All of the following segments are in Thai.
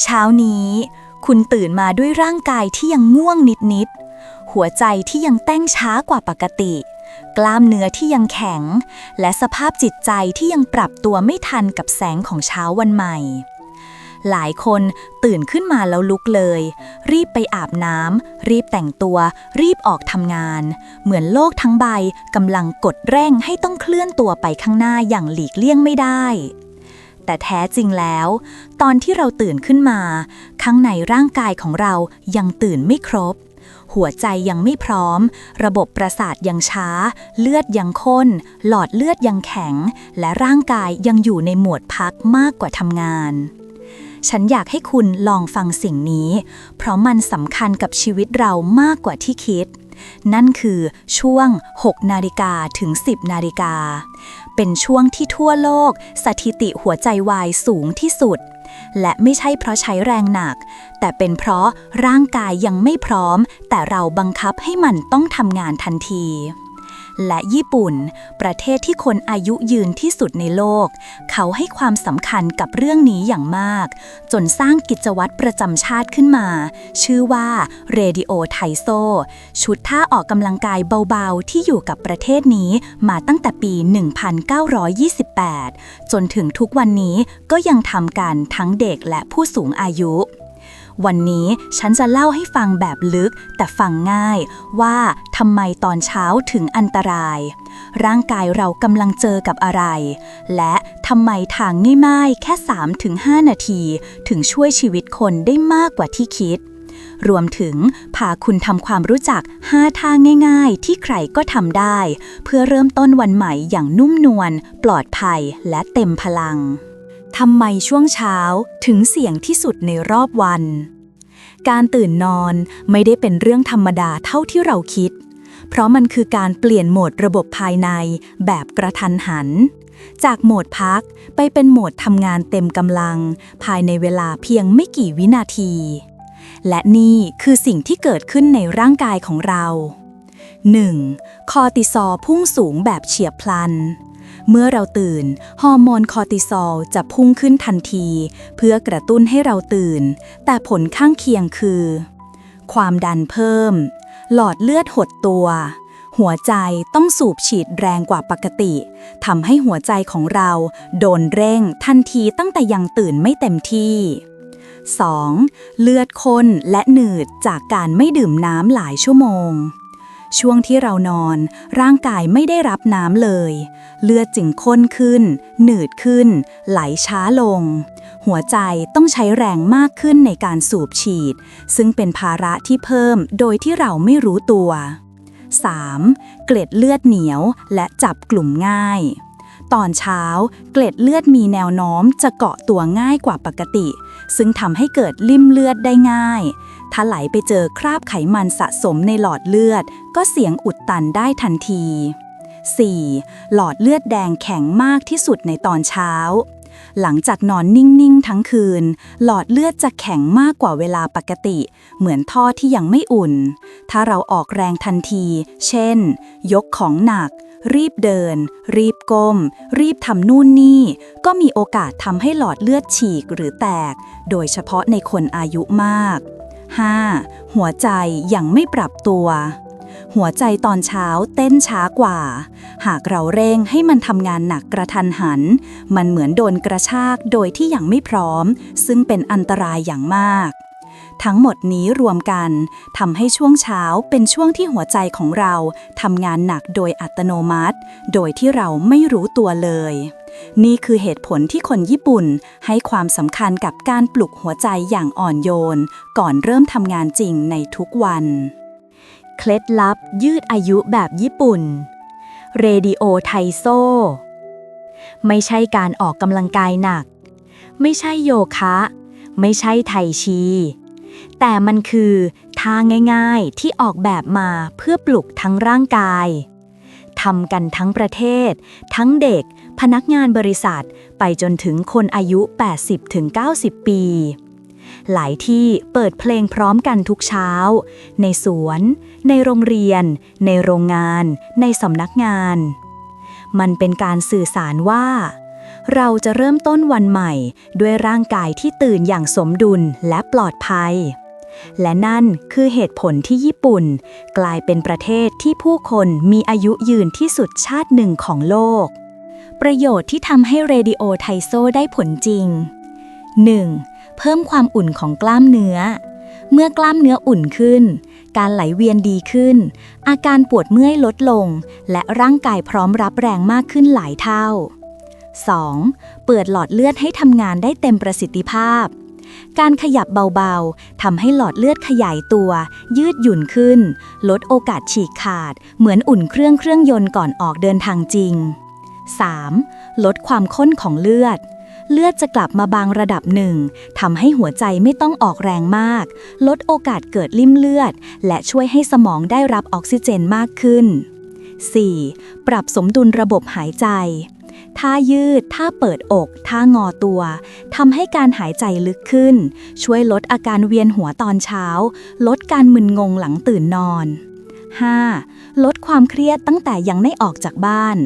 เช้านี้ คุณตื่นมาด้วยร่างกายที่ยังง่วงนิดๆ หัวใจที่ยังเต้นช้ากว่าปกติ กล้ามเนื้อที่ยังแข็ง และสภาพจิตใจที่ยังปรับตัวไม่ทันกับแสงของเช้าวันใหม่ หลายคนตื่นขึ้นมาแล้วลุกเลย รีบไปอาบน้ำรีบแต่งตัว รีบออกทำงาน เหมือนโลกทั้งใบกำลังกดเร่งให้ต้องเคลื่อนตัวไปข้างหน้าอย่างหลีกเลี่ยงไม่ได้ แต่แท้จริงแล้ว ตอนที่เราตื่นขึ้นมา ข้างในร่างกายของเรายังตื่นไม่ครบ หัวใจยังไม่พร้อม ระบบประสาทยังช้า เลือดยังข้น หลอดเลือดยังแข็ง และร่างกายยังอยู่ในโหมดพักมากกว่าทำงานฉันอยากให้คุณลองฟังสิ่งนี้ เพราะมันสำคัญกับชีวิตเรามากกว่าที่คิด นั่นคือช่วง 6 นาฬิกาถึง 10 นาฬิกา เป็นช่วงที่ทั่วโลก สถิติหัวใจวายสูงที่สุด และไม่ใช่เพราะใช้แรงหนัก แต่เป็นเพราะร่างกายยังไม่พร้อม แต่เราบังคับให้มันต้องทำงานทันที และญี่ปุ่น ประเทศที่คนอายุยืนที่สุดในโลก เขาให้ความสำคัญกับเรื่องนี้อย่างมาก จนสร้างกิจวัตรประจำชาติขึ้นมา ชื่อว่า Radio t a i s o ชุดท่าออกกำลังกายเบาๆ ที่อยู่กับประเทศนี้มาตั้งแต่ปี 1928 จนถึงทุกวันนี้ก็ยังทำกันทั้งเด็กและผู้สูงอายุ วันนี้ฉันจะเล่าให้ฟังแบบลึกแต่ฟังง่าย ว่าทำไมตอนเช้าถึงอันตราย ร่างกายเรากำลังเจอกับอะไร และทำไมทางง่ายๆแค่ 3-5 นาที ถึงช่วยชีวิตคนได้มากกว่าที่คิด รวมถึงพาคุณทำความรู้จัก 5ท่าง่ายๆ ที่ใครก็ทำได้ เพื่อเริ่มต้นวันใหม่อย่างนุ่มนวลปลอดภัยและเต็มพลัง ทำไมช่วงเช้าถึงเสี่ยงที่สุดในรอบวัน การตื่นนอนไม่ได้เป็นเรื่องธรรมดาเท่าที่เราคิด เพราะมันคือการเปลี่ยนโหมดระบบภายในแบบกระทันหัน จากโหมดพักไปเป็นโหมดทำงานเต็มกำลัง ภายในเวลาเพียงไม่กี่วินาที และนี่คือสิ่งที่เกิดขึ้นในร่างกายของเรา 1. คอติซอลพุ่งสูงแบบเฉียบพลัน เมื่อเราตื่น ฮอร์โมนคอร์ติซอลจะพุ่งขึ้นทันที เพื่อกระตุ้นให้เราตื่น แต่ผลข้างเคียงคือ ความดันเพิ่ม หลอดเลือดหดตัว หัวใจต้องสูบฉีดแรงกว่าปกติทำให้หัวใจของเราโดนเร่งทันทีตั้งแต่ยังตื่นไม่เต็มที่ 2. เลือดข้นและหนืดจากการไม่ดื่มน้ำหลายชั่วโมง ช่วงที่เรานอน ร่างกายไม่ได้รับน้ำเลย เลือดจึงข้นขึ้น หนืดขึ้น ไหลช้าลง หัวใจต้องใช้แรงมากขึ้นในการสูบฉีด ซึ่งเป็นภาระที่เพิ่มโดยที่เราไม่รู้ตัว 3. เกล็ดเลือดเหนียวและจับกลุ่มง่าย ตอนเช้า เกล็ดเลือดมีแนวโน้มจะเกาะตัวง่ายกว่าปกติ ซึ่งทำให้เกิดลิ่มเลือดได้ง่าย ถ้าไหลไปเจอคราบไขมันสะสมในหลอดเลือด ก็เสี่ยงอุดตันได้ทันที 4. หลอดเลือดแดงแข็งมากที่สุดในตอนเช้า หลังจากนอนนิ่ง ๆ ทั้งคืน หลอดเลือดจะแข็งมากกว่าเวลาปกติ เหมือนท่อที่ยังไม่อุ่น ถ้าเราออกแรงทันที เช่น ยกของหนัก รีบเดิน รีบก้ม รีบทำนู่นนี่ ก็มีโอกาสทำให้หลอดเลือดฉีกหรือแตก โดยเฉพาะในคนอายุมาก 5. หัวใจยังไม่ปรับตัว หัวใจตอนเช้าเต้นช้ากว่า หากเราเร่งให้มันทำงานหนักกระทันหัน มันเหมือนโดนกระชากโดยที่ยังไม่พร้อม ซึ่งเป็นอันตรายอย่างมากทั้งหมดนี้รวมกันทำให้ช่วงเช้าเป็นช่วงที่หัวใจของเราทำงานหนักโดยอัตโนมัติ โดยที่เราไม่รู้ตัวเลย นี่คือเหตุผลที่คนญี่ปุ่นให้ความสำคัญกับการปลุกหัวใจอย่างอ่อนโยน ก่อนเริ่มทำงานจริงในทุกวัน เคล็ดลับยืดอายุแบบญี่ปุ่น เรดิโอไทโซ ไม่ใช่การออกกำลังกายหนัก ไม่ใช่โยคะ ไม่ใช่ไทชี แต่มันคือท่าง่ายๆที่ออกแบบมาเพื่อปลุกทั้งร่างกายทำกันทั้งประเทศ ทั้งเด็ก พนักงานบริษัท ไปจนถึงคนอายุ 80-90 ปี หลายที่เปิดเพลงพร้อมกันทุกเช้า ในสวน ในโรงเรียน ในโรงงาน ในสำนักงาน มันเป็นการสื่อสารว่า เราจะเริ่มต้นวันใหม่ด้วยร่างกายที่ตื่นอย่างสมดุลและปลอดภัยและนั่นคือเหตุผลที่ญี่ปุ่น กลายเป็นประเทศที่ผู้คนมีอายุยืนที่สุดชาติหนึ่งของโลก ประโยชน์ที่ทำให้เรดิโอไทโซได้ผลจริง 1. เพิ่มความอุ่นของกล้ามเนื้อ เมื่อกล้ามเนื้ออุ่นขึ้น การไหลเวียนดีขึ้น อาการปวดเมื่อยลดลง และร่างกายพร้อมรับแรงมากขึ้นหลายเท่า 2. เปิดหลอดเลือดให้ทำงานได้เต็มประสิทธิภาพ การขยับเบาๆทำให้หลอดเลือดขยายตัว ยืดหยุ่นขึ้น ลดโอกาสฉีกขาด เหมือนอุ่นเครื่องเครื่องยนต์ก่อนออกเดินทางจริง 3. ลดความข้นของเลือด เลือดจะกลับมาบางระดับหนึ่งทำให้หัวใจไม่ต้องออกแรงมาก ลดโอกาสเกิดลิ่มเลือด และช่วยให้สมองได้รับออกซิเจนมากขึ้น 4. ปรับสมดุลระบบหายใจท่ายืด ท่าเปิดอก ท่างอตัว ทำให้การหายใจลึกขึ้น ช่วยลดอาการเวียนหัวตอนเช้า ลดการมึนงงหลังตื่นนอน 5. ลดความเครียดตั้งแต่ยังไม่ออกจากบ้าน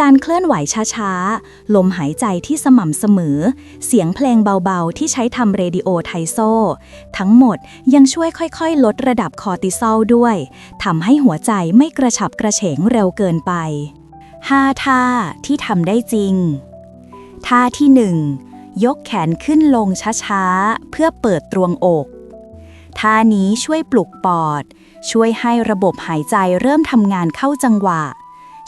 การเคลื่อนไหวช้าๆ ลมหายใจที่สม่ำเสมอ เสียงเพลงเบาๆ ที่ใช้ทำเรดิโอไทโซ ทั้งหมดยังช่วยค่อยๆ ลดระดับคอร์ติซอลด้วย ทำให้หัวใจไม่กระฉับกระเฉงเร็วเกินไป 5 ท่าที่ทำได้จริง ท่าที่ 1 ยกแขนขึ้นลงช้าๆ เพื่อเปิดตรวงอก ท่านี้ช่วยปลุกปอด ช่วยให้ระบบหายใจเริ่มทำงานเข้าจังหวะ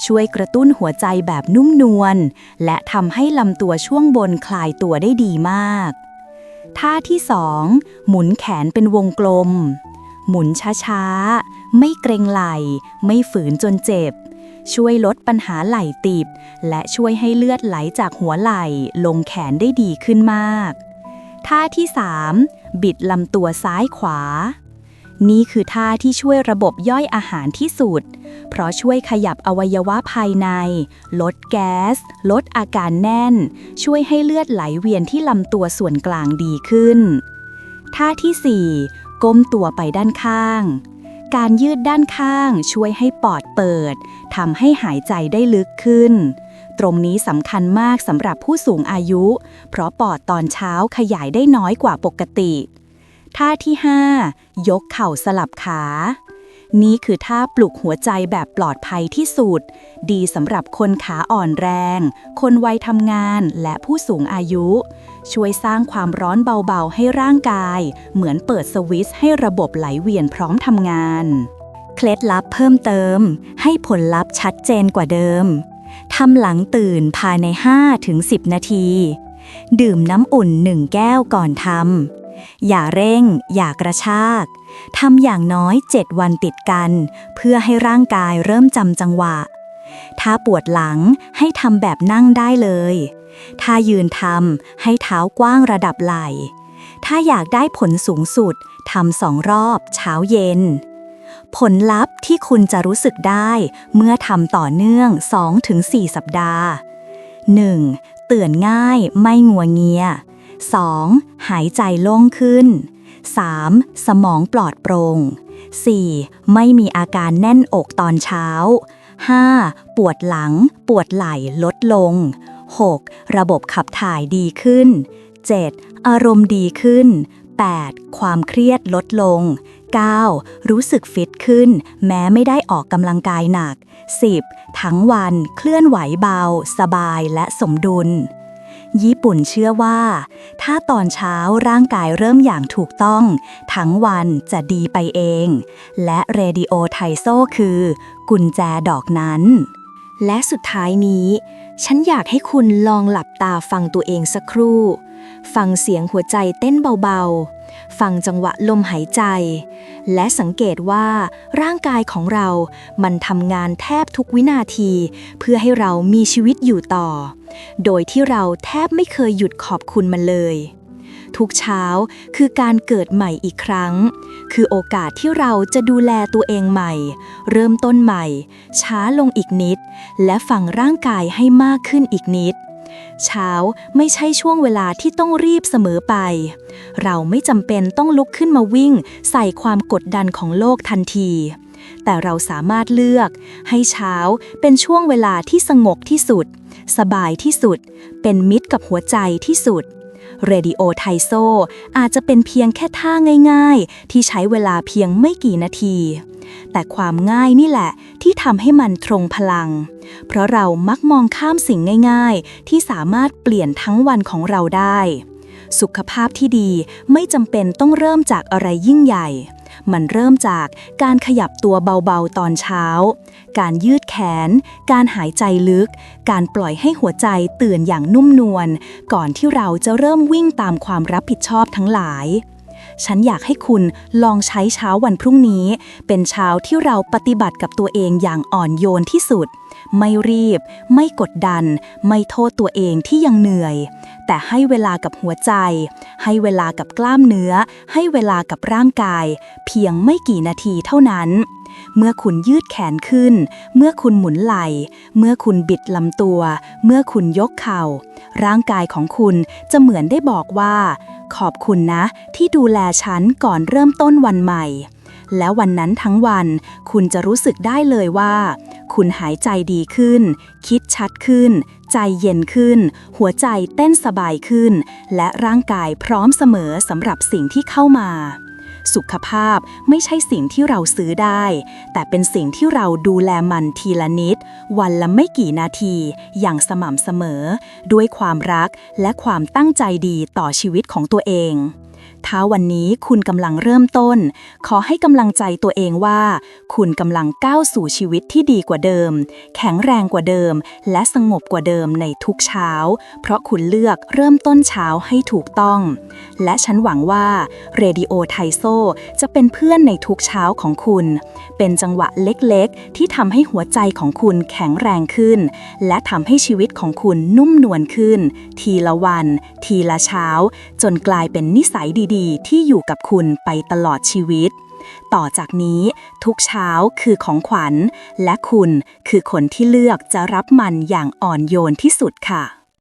ช่วยกระตุ้นหัวใจแบบนุ่มนวล และทำให้ลำตัวช่วงบนคลายตัวได้ดีมาก ท่าที่ 2 หมุนแขนเป็นวงกลม หมุนช้าๆ ไม่เกรงไหล่ ไม่ฝืนจนเจ็บ ช่วยลดปัญหาไหล่ติบ และช่วยให้เลือดไหลจากหัวไหล่ ลงแขนได้ดีขึ้นมาก ท่าที่ 3 บิดลำตัวซ้ายขวา นี่คือท่าที่ช่วยระบบย่อยอาหารที่สุด เพราะช่วยขยับอวัยวะภายใน ลดแก๊ส ลดอาการแน่น ช่วยให้เลือดไหลเวียนที่ลำตัวส่วนกลางดีขึ้น ท่าที่ 4 ก้มตัวไปด้านข้าง การยืดด้านข้างช่วยให้ปอดเปิดทำให้หายใจได้ลึกขึ้นตรงนี้สำคัญมากสำหรับผู้สูงอายุ เพราะปอดตอนเช้าขยายได้น้อยกว่าปกติ ท่าที่ 5 ยกเข่าสลับขา นี่คือท่าปลุกหัวใจแบบปลอดภัยที่สุด ดีสำหรับคนขาอ่อนแรง คนวัยทำงานและผู้สูงอายุ ช่วยสร้างความร้อนเบาๆ ให้ร่างกาย เหมือนเปิดสวิตช์ให้ระบบไหลเวียนพร้อมทำงาน เคล็ดลับเพิ่มเติม ให้ผลลัพธ์ชัดเจนกว่าเดิมทำหลังตื่นภายใน 5-10 นาที ดื่มน้ำอุ่น1แก้วก่อนทำ อย่าเร่ง อย่ากระชากทำอย่างน้อย 7 วันติดกัน เพื่อให้ร่างกายเริ่มจำจังหวะ ถ้าปวดหลังให้ทำแบบนั่งได้เลย ถ้ายืนทำให้เท้ากว้างระดับไหล่ ถ้าอยากได้ผลสูงสุดทำสองรอบเช้าเย็น ผลลัพธ์ที่คุณจะรู้สึกได้เมื่อทำต่อเนื่อง 2-4 สัปดาห์ 1. ตื่นง่ายไม่งัวเงีย 2. หายใจโล่งขึ้น 3. สมองปลอดโปร่ง 4. ไม่มีอาการแน่นอกตอนเช้า 5. ปวดหลัง ปวดไหล่ลดลง 6. ระบบขับถ่ายดีขึ้น 7. อารมณ์ดีขึ้น 8. ความเครียดลดลง 9. รู้สึกฟิตขึ้น แม้ไม่ได้ออกกำลังกายหนัก 10. ทั้งวันเคลื่อนไหวเบา สบายและสมดุล ญี่ปุ่นเชื่อว่า ถ้าตอนเช้าร่างกายเริ่มอย่างถูกต้อง ทั้งวันจะดีไปเอง และเรดิโอไทโซคือ กุญแจดอกนั้น และสุดท้ายนี้ ฉันอยากให้คุณลองหลับตาฟังตัวเองสักครู่ ฟังเสียงหัวใจเต้นเบาๆ ฟังจังหวะลมหายใจ และสังเกตว่าร่างกายของเรา มันทำงานแทบทุกวินาที เพื่อให้เรามีชีวิตอยู่ต่อ โดยที่เราแทบไม่เคยหยุดขอบคุณมันเลย ทุกเช้าคือการเกิดใหม่อีกครั้ง คือโอกาสที่เราจะดูแลตัวเองใหม่ เริ่มต้นใหม่ ช้าลงอีกนิด และฟังร่างกายให้มากขึ้นอีกนิด เช้าไม่ใช่ช่วงเวลาที่ต้องรีบเสมอไป เราไม่จำเป็นต้องลุกขึ้นมาวิ่ง ใส่ความกดดันของโลกทันที แต่เราสามารถเลือก ให้เช้าเป็นช่วงเวลาที่สงบที่สุด สบายที่สุด เป็นมิตรกับหัวใจที่สุดเรดิโอไทโซอาจจะเป็นเพียงแค่ท่าง่าย ๆ ที่ใช้เวลาเพียงไม่กี่นาที แต่ความง่ายนี่แหละที่ทำให้มันตรงพลัง เพราะเรามักมองข้ามสิ่งง่ายๆ ที่สามารถเปลี่ยนทั้งวันของเราได้ สุขภาพที่ดีไม่จำเป็นต้องเริ่มจากอะไรยิ่งใหญ่ มันเริ่มจากการขยับตัวเบาๆตอนเช้า การยืดแขน การหายใจลึก การปล่อยให้หัวใจตื่นอย่างนุ่มนวล ก่อนที่เราจะเริ่มวิ่งตามความรับผิดชอบทั้งหลาย ฉันอยากให้คุณลองใช้เช้าวันพรุ่งนี้ เป็นเช้าที่เราปฏิบัติกับตัวเองอย่างอ่อนโยนที่สุด ไม่รีบ ไม่กดดัน ไม่โทษตัวเองที่ยังเหนื่อย แต่ให้เวลากับหัวใจ ให้เวลากับกล้ามเนื้อ ให้เวลากับร่างกาย เพียงไม่กี่นาทีเท่านั้น เมื่อคุณยืดแขนขึ้น เมื่อคุณหมุนไหล่ เมื่อคุณบิดลำตัว เมื่อคุณยกเข่า ร่างกายของคุณจะเหมือนได้บอกว่า ขอบคุณนะ ที่ดูแลฉันก่อนเริ่มต้นวันใหม่ แล้ววันนั้นทั้งวัน คุณจะรู้สึกได้เลยว่า คุณหายใจดีขึ้น คิดชัดขึ้น ใจเย็นขึ้น หัวใจเต้นสบายขึ้น และร่างกายพร้อมเสมอสำหรับสิ่งที่เข้ามา สุขภาพไม่ใช่สิ่งที่เราซื้อได้ แต่เป็นสิ่งที่เราดูแลมันทีละนิด วันละไม่กี่นาที อย่างสม่ำเสมอ ด้วยความรักและความตั้งใจดีต่อชีวิตของตัวเอง ถ้าวันนี้คุณกำลังเริ่มต้น ขอให้กำลังใจตัวเองว่า คุณกำลังก้าวสู่ชีวิตที่ดีกว่าเดิม แข็งแรงกว่าเดิม และสงบกว่าเดิมในทุกเช้า เพราะคุณเลือกเริ่มต้นเช้าให้ถูกต้อง และฉันหวังว่าเรดิโอไทโซจะเป็นเพื่อนในทุกเช้าของคุณ เป็นจังหวะเล็กๆ ที่ทำให้หัวใจของคุณแข็งแรงขึ้น และทำให้ชีวิตของคุณนุ่มนวลขึ้น ทีละวัน ทีละเช้า จนกลายเป็นนิสัยดีดีๆ ที่อยู่กับคุณไปตลอดชีวิต ต่อจากนี้ทุกเช้าคือของขวัญ และคุณคือคนที่เลือกจะรับมันอย่างอ่อนโยนที่สุดค่ะ